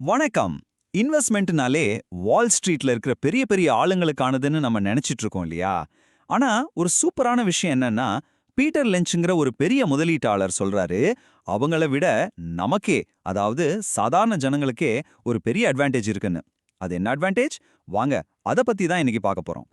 வணக்கம். இன்வெஸ்ட்மெண்ட்னாலே வால் ஸ்ட்ரீட்ல இருக்கிற பெரிய பெரிய ஆளுங்களுக்கானதுன்னு நம்ம நினைச்சிட்டு இருக்கோம் இல்லையா? ஆனா ஒரு சூப்பரான விஷயம் என்னன்னா பீட்டர் லென்ச்ங்கிற ஒரு பெரிய முதலீட்டாளர் சொல்றாரு அவங்கள விட நமக்கே அதாவது சாதாரண ஜனங்களுக்கே ஒரு பெரிய அட்வான்டேஜ் இருக்குன்னு. அது என்ன அட்வான்டேஜ் வாங்க அத பத்தி தான் இன்னைக்கு பார்க்க போறோம்.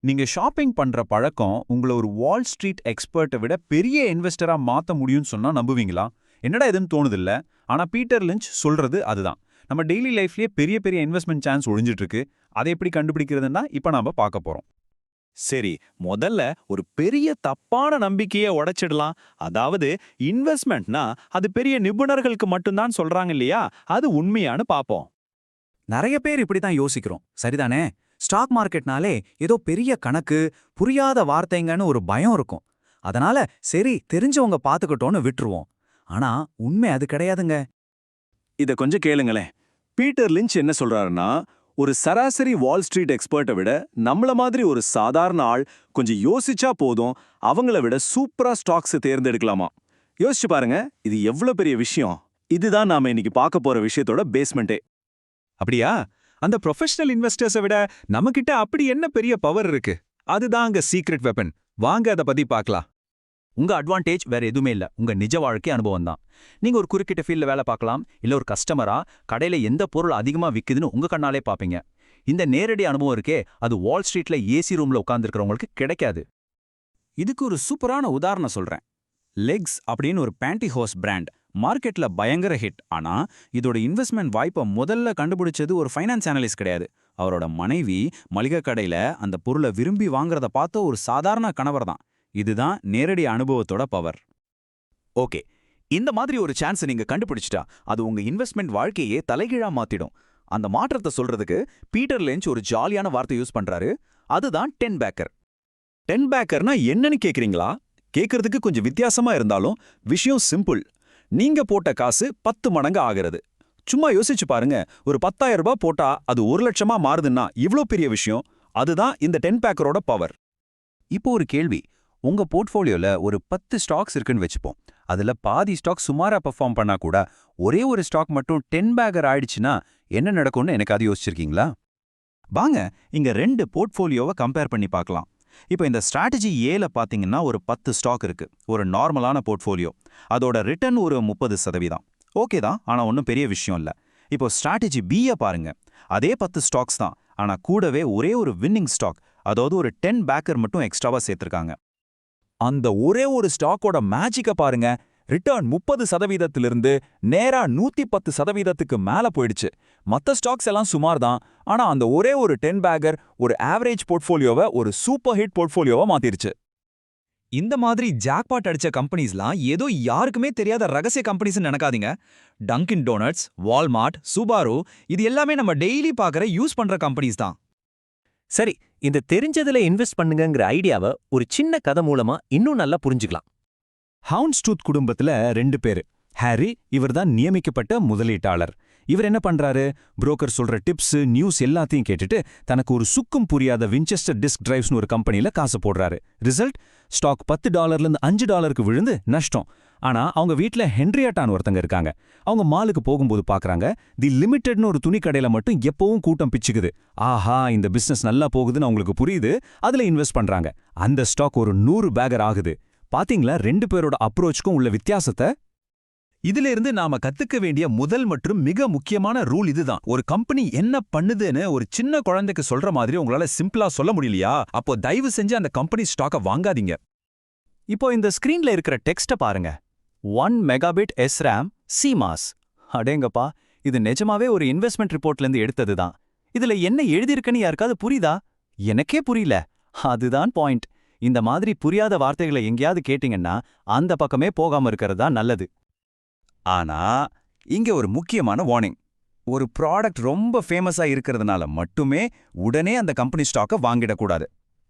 நீங்க ஷாப்பிங் பண்ற பழக்கம் உங்களை ஒரு வால் ஸ்ட்ரீட் எக்ஸ்பர்ட்டை விட பெரிய இன்வெஸ்டரா மாத்த முடியும்னு சொன்னா நம்புவீங்களா? என்னடா எதுன்னு தோணுதில்ல ஆனா பீட்டர் லிஞ்ச் சொல்றது அதுதான். நம்ம டெய்லி லைஃப்லயே பெரிய பெரிய இன்வெஸ்ட்மெண்ட் சான்ஸ் ஒழிஞ்சிட்டு இருக்கு அதை எப்படி கண்டுபிடிக்கிறதுன்னா இப்ப நாம பார்க்க போறோம். சரி முதல்ல ஒரு பெரிய தப்பான நம்பிக்கையை உடைச்சிடலாம். அதாவது இன்வெஸ்ட்மெண்ட்னா அது பெரிய நிபுணர்களுக்கு மட்டும்தான் சொல்றாங்க இல்லையா? அது உண்மையான்னு பாப்போம் நிறைய பேர் இப்படி தான் யோசிக்கிறோம். சரிதானே? ஸ்டாக் மார்க்கெட்னாலே ஏதோ பெரிய கணக்கு புரியாத வார்த்தைங்கன்னு ஒரு பயம் இருக்கும். அதனால சரி தெரிஞ்சவங்க பார்த்துக்கிட்டோன்னு விட்டுருவோம். ஆனா உண்மை அது கிடையாதுங்க. இத கொஞ்சம் கேளுங்களேன். பீட்டர் லிஞ்ச் என்ன சொல்றாருன்னா ஒரு சராசரி வால் ஸ்ட்ரீட் எக்ஸ்பர்ட்டை விட நம்மள மாதிரி ஒரு சாதாரண ஆள் கொஞ்சம் யோசிச்சா போதும் அவங்கள விட சூப்பரா ஸ்டாக்ஸ் தேர்ந்தெடுக்கலாமா. யோசிச்சு பாருங்க இது எவ்வளவு பெரிய விஷயம். இதுதான் நாம இன்னைக்கு பார்க்க போற விஷயத்தோட பேஸ்மெண்ட்டே அப்படியா? அந்த ப்ரொஃபஷனல் இன்வெஸ்டர்ஸை விட நம்மகிட்ட அப்படி என்ன பெரிய பவர் இருக்கு? அதுதான் அங்க சீக்ரெட் வெப்பன் வாங்க அதை பத்தி பார்க்கலாம். உங்க அட்வான்டேஜ் வேற எதுவுமே இல்லை. உங்க நிஜ வாழ்க்கை அனுபவம் தான். நீங்க ஒரு குறுக்கிட்ட ஃபீல்டில் வேலை பார்க்கலாம் இல்ல ஒரு கஸ்டமரா கடையில எந்த பொருள் அதிகமா விக்குதுன்னு உங்க கண்ணாலே பாப்பீங்க இந்த நேரடி அனுபவம் இருக்கே அது வால் ஸ்ட்ரீட்ல ஏசி ரூம்ல உட்காந்துருக்கிறவங்களுக்கு கிடைக்காது. இதுக்கு ஒரு சூப்பரான உதாரணம் சொல்றேன். லெக்ஸ் அப்படின்னு ஒரு பேண்டி ஹோஸ் பிராண்ட் மார்க்கெட்ல பயங்கர ஹிட் ஆனா இதோட இன்வெஸ்ட்மெண்ட் வாய்ப்பை முதல்ல கண்டுபிடிச்சது ஒரு ஃபைனான்ஸ் அனலிஸ்ட் கிடையாது. அவரோட மனைவி மளிகை கடையில அந்த பொருளை விரும்பி வாங்குறத பார்த்த ஒரு சாதாரண கணவர் தான். இதுதான் நேரடி அனுபவத்தோட பவர் ஓகே இந்த மாதிரி ஒரு சான்ஸை நீங்க கண்டுபிடிச்சிட்டா அது உங்க இன்வெஸ்ட்மெண்ட் வாழ்க்கையே தலைகீழா மாத்திடும். அந்த மாற்றத்தை சொல்றதுக்கு பீட்டர் லெஞ்ச் ஒரு ஜாலியான வார்த்தை யூஸ் பண்றாரு. அதுதான் டென் பேக்கர் டென் பேக்கர்னா என்னன்னு கேக்குறீங்களா? கேக்குறதுக்கு கொஞ்சம் வித்தியாசமா இருந்தாலும் விஷயம் சிம்பிள் நீங்க போட்ட காசு பத்து மடங்கு ஆகிறது. சும்மா யோசிச்சு பாருங்க ஒரு பத்தாயிரம் ரூபாய் போட்டா அது ஒரு லட்சமா மாறுதுன்னா இவ்ளோ பெரிய விஷயம். அதுதான் இந்த டென் பேக்கரோட பவர் இப்போ ஒரு கேள்வி உங்க போர்ட்ஃபோலியோல ஒரு பத்து ஸ்டாக்ஸ் இருக்குன்னு வச்சுப்போம். அதுல பாதி ஸ்டாக் சுமாரா பெர்ஃபார்ம் பண்ணா கூட ஒரே ஒரு ஸ்டாக் மட்டும் டென் பேக்கர் ஆயிடுச்சுன்னா என்ன நடக்கும்னு எனக்கு அது யோசிச்சிருக்கீங்களா? வாங்க இங்க ரெண்டு போர்ட்ஃபோலியோவை கம்பேர் பண்ணி பார்க்கலாம் இப்போ இந்த ஸ்ட்ராட்டஜி ஏல பாத்தீங்கன்னா ஒரு பத்து ஸ்டாக் இருக்கு ஒரு நார்மலான போர்ட்ஃபோலியோ. அதோட ரிட்டர்ன் ஒரு முப்பது சதவீதம். ஓகே தான் ஆனா ஒன்றும் பெரிய விஷயம் இல்ல. இப்போ ஸ்ட்ராட்டஜி பியை பாருங்க அதே பத்து ஸ்டாக்ஸ் தான் ஆனா கூடவே ஒரே ஒரு வின்னிங் ஸ்டாக் அதாவது ஒரு டென் பேக்கர் மட்டும் எக்ஸ்ட்ராவா சேர்த்திருக்காங்க. அந்த ஒரே ஒரு ஸ்டாக்கோட மேஜிக்க பாருங்க. ரிட்டர்ன் முப்பது சதவீதத்திலிருந்து நேரா நூத்தி பத்து சதவீதத்துக்கு மேல போயிடுச்சு. மத்த ஸ்டாக்ஸ் எல்லாம் சுமார் தான் ஆனா அந்த ஒரே ஒரு டென் பேகர் ஒரு ஆவரேஜ் போர்ட்ஃபோலியோவை ஒரு சூப்பர் ஹிட் போர்ட்ஃபோலியோவா மாத்திருச்சு. இந்த மாதிரி ஜாக்பாட் அடிச்ச கம்பெனிஸ்லாம் ஏதோ யாருக்குமே தெரியாத ரகசிய கம்பெனிஸ் நினைக்காதீங்க. டங்கின் டோனட்ஸ் வால்மார்ட் சுபாரு இது எல்லாமே நம்ம டெய்லி பார்க்குற யூஸ் பண்ற கம்பெனிஸ் தான். சரி இந்த தெரிஞ்சதுல இன்வெஸ்ட் பண்ணுங்கங்கிற ஐடியாவை ஒரு சின்ன கதை மூலமா இன்னும் நல்லா புரிஞ்சுக்கலாம். ஹவுன்ஸ்டூத் குடும்பத்துல ரெண்டு பேரு. ஹாரி இவர்தான் நியமிக்கப்பட்ட முதலீட்டாளர். இவர் என்ன பண்றாரு? புரோக்கர் சொல்ற டிப்ஸ் நியூஸ் எல்லாத்தையும் கேட்டுட்டு தனக்கு ஒரு சுக்கும் புரியாத வின்செஸ்டர் டிஸ்க் டிரைவ்ஸ்னு ஒரு கம்பெனில காசு போடுறாரு. ரிசல்ட்? ஸ்டாக் பத்து டாலர்ல இருந்து அஞ்சு டாலருக்கு விழுந்து நஷ்டம். ஆனா அவங்க வீட்ல ஹென்ரியாட்டான் ஒருத்தங்க இருக்காங்க. அவங்க மாலுக்கு போகும்போது பாக்குறாங்க தி லிமிட்டட்னு ஒரு துணி கடையில மட்டும் எப்பவும் கூட்டம் பிச்சுக்குது. ஆஹா இந்த பிசினஸ் நல்லா போகுதுன்னு அவங்களுக்கு புரியுது அதுல இன்வெஸ்ட் பண்றாங்க. அந்த ஸ்டாக் ஒரு நூறு பேக்கர் ஆகுது. பாத்தீங்களா ரெண்டு பேரோட அப்ரோச்சுக்கும் உள்ள வித்தியாசத்தை? இதுல இருந்து நாம கத்துக்க வேண்டிய முதல் மற்றும் மிக முக்கியமான ரூல் இதுதான். ஒரு கம்பெனி என்ன பண்ணுதுன்னு ஒரு சின்ன குழந்தைக்கு சொல்ற மாதிரி உங்களால சிம்பிளா சொல்ல முடியலையா? அப்போ தயவு செஞ்சு அந்த கம்பெனி ஸ்டாக்க வாங்காதீங்க. இப்போ இந்த ஸ்கிரீன்ல இருக்கிற டெக்ஸ்ட பாருங்க. ஒன் மெகாபிட் எஸ்ராம் சிமாஸ் அடேங்கப்பா இது நிஜமாவே ஒரு இன்வெஸ்ட்மெண்ட் ரிப்போர்ட்ல இருந்து எடுத்தது தான் இதுல என்ன எழுதியிருக்குன்னு யாருக்காவது புரியுதா? எனக்கே புரியல. அதுதான் பாயிண்ட் இந்த மாதிரி புரியாத வார்த்தைகளை எங்கேயாவது கேட்டீங்கன்னா அந்த பக்கமே போகாம இருக்கிறது தான் நல்லது. ஆனா இங்க ஒரு முக்கியமான வார்னிங் ஒரு ப்ராடக்ட் ரொம்ப ஃபேமஸா இருக்கிறதுனால மட்டுமே உடனே அந்த கம்பெனி ஸ்டாக்கை வாங்கிடக்கூடாது.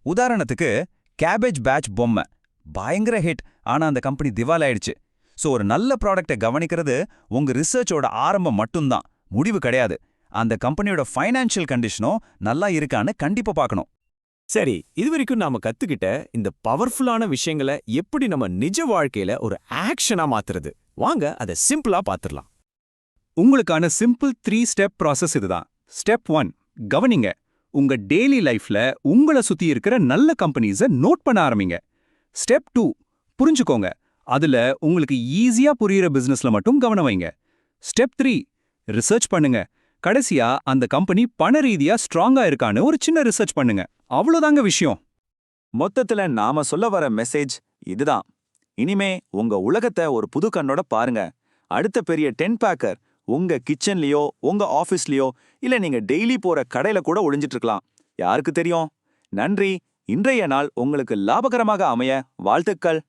உதாரணத்துக்கு கேபேஜ் பேட்ச் பொம்மை. பயங்கர ஹிட் ஆனா அந்த கம்பெனி திவால் ஆயிடுச்சு சோ ஒரு நல்ல ப்ராடக்ட்டை கவனிக்கிறது உங்க ரிசர்ச்சோட ஆரம்பம் மட்டும்தான். முடிவு கிடையாது. அந்த கம்பெனியோட ஃபைனான்ஷியல் கண்டிஷனும் நல்லா இருக்கான்னு கண்டிப்பா பார்க்கணும். சரி இதுவரைக்கும் நாம கத்துக்கிட்ட இந்த பவர்ஃபுல்லான விஷயங்களை எப்படி நம்ம நிஜ வாழ்க்கையில ஒரு ஆக்ஷனா மாத்துறது? வாங்க அதை சிம்பிளா பாத்துரலாம் உங்களுக்கான சிம்பிள் த்ரீ ஸ்டெப் ப்ராசஸ் இதுதான். ஸ்டெப் ஒன் கவனிங்க. உங்க டெய்லி லைஃப்ல உங்களை சுத்தி இருக்கிற நல்ல கம்பெனிஸை நோட் பண்ண ஆரம்பிங்க. ஸ்டெப் டூ புரிஞ்சுக்கோங்க. அதுல உங்களுக்கு ஈஸியா புரியுற பிசினஸ்ல மட்டும் கவனம் வைங்க. ஸ்டெப் த்ரீ ரிசர்ச் பண்ணுங்க. கடைசியா அந்த கம்பெனி பண ரீதியா ஸ்ட்ராங்கா இருக்கான்னு ஒரு சின்ன ரிசர்ச் பண்ணுங்க. அவ்வளோதாங்க விஷயம். மொத்தத்துல நாம சொல்ல வர மெசேஜ் இதுதான். இனிமே உங்க உலகத்தை ஒரு புது கண்ணோட பாருங்க. அடுத்த பெரிய டென் பேக்கர் உங்க கிச்சன்லயோ உங்க ஆஃபீஸ்லயோ இல்ல நீங்க டெய்லி போற கடையில கூட ஒளிஞ்சிட்டு இருக்கலாம். யாருக்கு தெரியும்? நன்றி. இன்றைய நாள் உங்களுக்கு லாபகரமாக அமைய வாழ்த்துக்கள்.